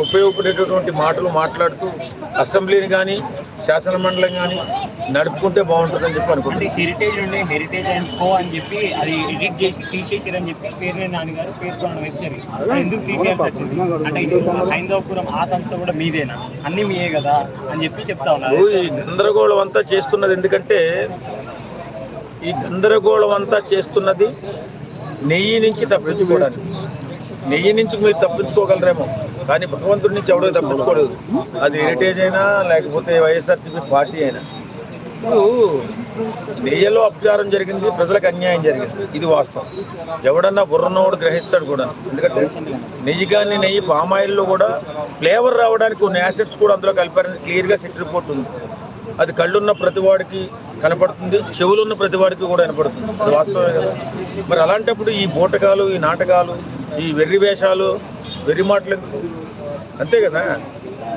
ఉపయోగపడేటటువంటి మాటలు మాట్లాడుతూ అసెంబ్లీని కానీ శాసన మండలం కానీ నడుపుకుంటే బాగుంటుందని చెప్పి అనుకుంటున్నాను. హెరిటేజ్ ఉండే హెరిటేజ్ అండ్ కో అని చెప్పి అది ఎడిట్ చేసి తీసేసారని చెప్పి పేరు నాన్నగారు పేర్కొనడం జరిగింది. ఎందుకు తీసేయాల్సి వచ్చింది అంటే ఇది హైందవపురం ఆ సంస్థ కూడా మీదేనా? అన్ని మీయే కదా అని చెప్పి చెప్తా ఉన్నారు ఈ గందరగోళం అంతా చేస్తున్నది ఎందుకంటే ఈ గందరగోళం అంతా చేస్తున్నది నెయ్యి నుంచి తప్పించుకోవడానికి. నెయ్యి నుంచి మీరు తప్పించుకోగలరేమో. కానీ భగవంతుడి నుంచి ఎవడో తప్పించుకోలేదు. అది హెరిటేజ్ అయినా లేకపోతే వైఎస్ఆర్సీపీ పార్టీ అయినా. ఇప్పుడు నెయ్యిలో అపచారం జరిగింది ప్రజలకు అన్యాయం జరిగింది. ఇది వాస్తవం. ఎవడన్నా బుర్రనోడు గ్రహిస్తాడు కూడా. ఎందుకంటే నెయ్యి కానీ నెయ్యి పామాయిల్లో కూడా ఫ్లేవర్ రావడానికి కొన్ని యాసెట్స్ కూడా అందులో కలిపారని క్లియర్గా సెట్ రిపోర్ట్ ఉంది. అది కళ్ళున్న ప్రతివాడికి కనపడుతుంది చెవులున్న ప్రతివాడికి కూడా కనపడుతుంది. అది వాస్తవమే కదా. మరి అలాంటప్పుడు ఈ బూటకాలు ఈ నాటకాలు ఈ వెర్రి వేషాలు వెర్రి మాటలు అంతే కదా?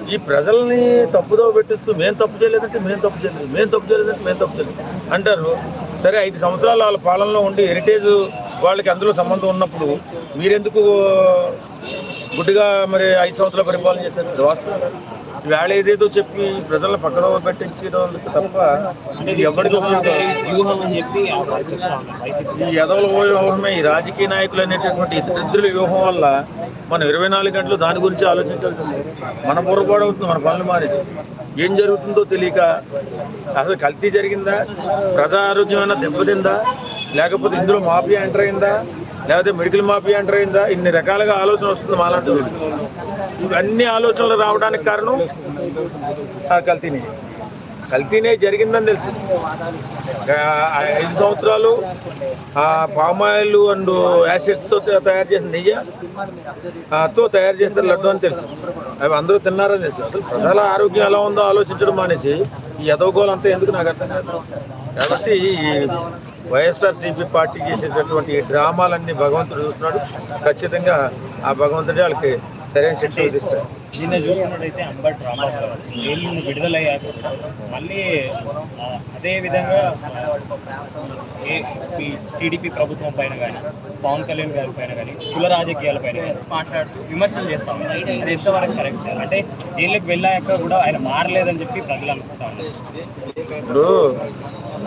ఈ ప్రజల్ని తప్పుదో పెట్టిస్తూ మేము తప్పు చేయలేదంటే మేము తప్పు చేయలేదు మేము తప్పు చేయలేదంటే మేము తప్పు చేయలేదు అంటారు. సరే ఐదు సంవత్సరాలు వాళ్ళ పాలనలో ఉండి హెరిటేజ్ వాళ్ళకి అందులో సంబంధం ఉన్నప్పుడు మీరెందుకు గుడ్డిగా మరి ఐదు సంవత్సరాలు పరిపాలన చేశారు. వాస్తవం. వేళ ఏదేదో చెప్పి ప్రజలను పక్కన పెట్టించడం తప్ప ఇది ఎవరికి వ్యూహం అని చెప్పి ఈ ఎదవల వ్యూహమే ఈ రాజకీయ నాయకులు అనేటటువంటి దరిద్రుల వ్యూహం వల్ల మనం ఇరవై నాలుగు గంటలు దాని గురించి ఆలోచించాల్సి మన పొరపాటు అవుతుంది మన పనులు మానేసి ఏం జరుగుతుందో తెలియక అసలు కల్తీ జరిగిందా? ప్రజా ఆరోగ్యం దెబ్బతిందా? లేకపోతే ఇందులో మాఫియా ఎంటర్ అయిందా? లేకపోతే మెడికల్ మాఫియా ఎంటర్ అయిందా ఇన్ని రకాలుగా ఆలోచన వస్తుంది మాలాంటి ఇవన్నీ ఆలోచనలు రావడానికి కారణం ఆ కల్తీనే. కల్తీనే జరిగిందని తెలుసు. ఐదు సంవత్సరాలు ఆ పామాయిల్ అండ్ యాసిడ్స్తో తయారు చేసిన నెయ్యి తో తయారు చేస్తారు లడ్డు అని తెలుసు. అవి అందరూ తిన్నారని తెలుసు. అసలు ప్రజల ఆరోగ్యం ఎలా ఉందో ఆలోచించడం మానేసి ఈ ఎదవగోలు అంతా ఎందుకు నాకు అర్థం కాదు. కాబట్టి వైఎస్ఆర్సీపీ పార్టీ చేసేటటువంటి ఈ డ్రామాలన్నీ భగవంతుడు చూస్తున్నాడు. ఖచ్చితంగా ఆ భగవంతుడే వాళ్ళకి సరైన శిక్ష విధిస్తాడు. నిన్న చూసుకున్నట్టయితే రాంబాబు గారు జైలు విడుదలయ్యాక మళ్ళీ అదే విధంగా టీడీపీ ప్రభుత్వం పైన కానీ పవన్ కళ్యాణ్ గారి పైన కానీ కుల రాజకీయాల పైన కానీ మాట్లాడుతూ విమర్శలు చేస్తా. అది ఎంతవరకు కరెక్ట్? అంటే జైలుకి వెళ్ళాక కూడా ఆయన మారలేదని చెప్పి ప్రజలు అనుకుంటా ఉన్నారు.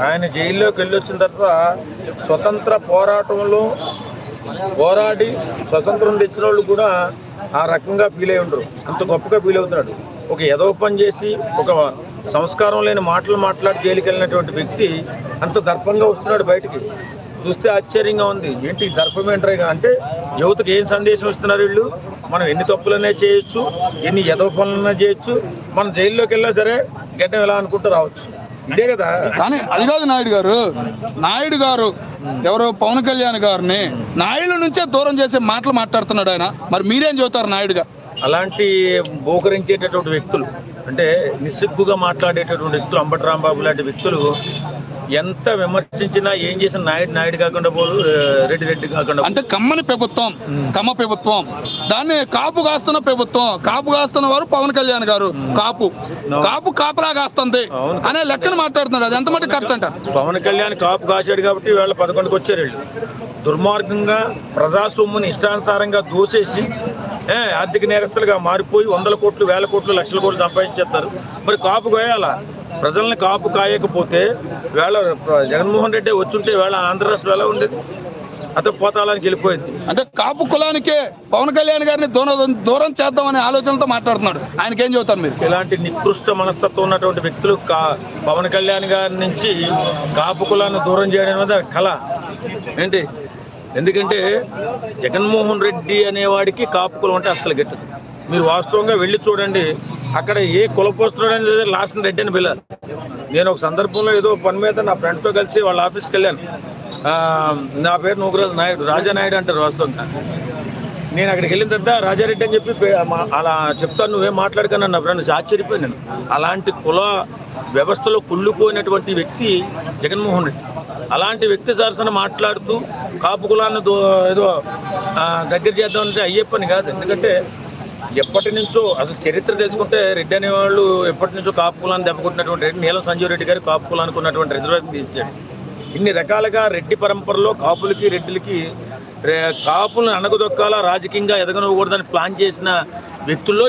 ఆయన జైల్లోకి వెళ్ళొచ్చిన తర్వాత స్వతంత్ర పోరాటంలో పోరాడి స్వతంత్రం తెచ్చిన వాళ్ళు కూడా ఆ రకంగా ఫీల్ అయి ఉండరు. అంత గొప్పగా ఫీల్ అవుతున్నాడు. ఒక ఎదవ పని చేసి ఒక సంస్కారం లేని మాటలు మాట్లాడి జైలుకి వెళ్ళినటువంటి వ్యక్తి అంత దర్పంగా వస్తున్నాడు బయటికి. చూస్తే ఆశ్చర్యంగా ఉంది. ఏంటి దర్పం ఏంట్రా అంటే యువతకు ఏం సందేశం ఇస్తున్నారు వీళ్ళు? మనం ఎన్ని తప్పులనే చేయొచ్చు ఎన్ని ఎదవ పనులన్నా చేయొచ్చు మనం జైల్లోకి వెళ్ళా సరే గడ్డం ఎలా అనుకుంటూ రావచ్చు. కానీ అది కాదు నాయుడు గారు. నాయుడు గారు ఎవరు పవన్ కళ్యాణ్ గారిని నాయుడు నుంచే దూరం చేసే మాటలు మాట్లాడుతున్నాడు ఆయన. మరి మీరేం చెబుతారు నాయుడుగా? అలాంటి బోకరించేటటువంటి వ్యక్తులు అంటే నిస్సిగ్గుగా మాట్లాడేటటువంటి వ్యక్తులు అంబటి రాంబాబు లాంటి వ్యక్తులు ఎంత విమర్శించినా ఏం చేసిన నాయుడు నాయుడు కాకుండా పోదు రెడ్డి రెడ్డి కాకుండా. అంటే కమ్మని ప్రభుత్వం కమ్మ ప్రభుత్వం. దాన్ని కాపు కాస్తున్న ప్రభుత్వం. కాపు కాస్తున్న వారు పవన్ కళ్యాణ్ గారు కాపు. కాపు కాపలా కాస్తుంది. అనే లెక్కన మాట్లాడుతున్నాడు అది ఎంత మటుకు కరెక్ట్ అంటారు పవన్ కళ్యాణ్ కాపు కాశాడు కాబట్టి వీళ్ళ పదకొండుకి వచ్చారు వీళ్ళు. దుర్మార్గంగా ప్రజా సొమ్ముని ఇష్టానుసారంగా దోసేసి ఏ, ఆర్థిక నేరస్తులుగా మారిపోయి వందల కోట్లు వేల కోట్లు లక్షల కోట్లు సంపాదించేస్తారు. మరి కాపు కోయాలా? ప్రజల్ని కాపు కాయకపోతే వేళ జగన్మోహన్ రెడ్డి వచ్చుంటే వేళ ఆంధ్ర రాష్ట్రం ఎలా ఉండేది. అతను పోతాళానికి వెళ్ళిపోయింది అంటే కాపు కులానికే పవన్ కళ్యాణ్ గారిని దూరం దూరం చేద్దామనే ఆలోచనతో మాట్లాడుతున్నాడు. ఆయనకి ఏం చెబుతారు మీరు? ఇలాంటి నికృష్ట మనస్తత్వం ఉన్నటువంటి వ్యక్తులు కా పవన్ కళ్యాణ్ గారి నుంచి కాపు కులాన్ని దూరం చేయడం అనేది కళ. ఏంటి? ఎందుకంటే జగన్మోహన్ రెడ్డి అనేవాడికి కాపు కులం అంటే అస్సలు గిట్టదు మీరు వాస్తవంగా వెళ్ళి చూడండి అక్కడ ఏ కులపోస్తున్నాడు అనేది లాస్ట్ రెడ్డి అని పిల్లలు నేను ఒక సందర్భంలో ఏదో పని మీద నా ఫ్రెండ్తో కలిసి వాళ్ళ ఆఫీస్కి వెళ్ళాను. నా పేరు నూకరాజు నాయుడు రాజా నాయుడు అంటారు వాస్తవంగా. నేను అక్కడికి వెళ్ళిన తర్వాత రాజారెడ్డి అని చెప్పి అలా చెప్తాను నువ్వేం మాట్లాడుకున్నాను నా ఫ్రెండ్స్ ఆశ్చర్యపోయాను అలాంటి కుల వ్యవస్థలో కుళ్ళుపోయినటువంటి వ్యక్తి జగన్మోహన్ రెడ్డి. అలాంటి వ్యక్తి సరసన మాట్లాడుతూ కాపు కులాన్ని దో- ఏదో దగ్గర చేద్దామంటే అయ్యే పని కాదు. ఎందుకంటే ఎప్పటి నుంచో అసలు చరిత్ర తెలుసుకుంటే రెడ్డి అనేవాళ్ళు ఎప్పటి నుంచో కాపు కులాన్ని దెబ్బకుంటున్నటువంటి రెడ్డి నీలం సంజీవ్ రెడ్డి గారు కాపు కులానికి ఉన్నటువంటి రిజర్వేషన్ తీసేశాడు. ఇన్ని రకాలుగా రెడ్డి పరంపరలో కాపులకి రెడ్డిలకి కాపులను అణగదొక్కాలా రాజకీయంగా ఎదగనకూడదని ప్లాన్ చేసిన వ్యక్తుల్లో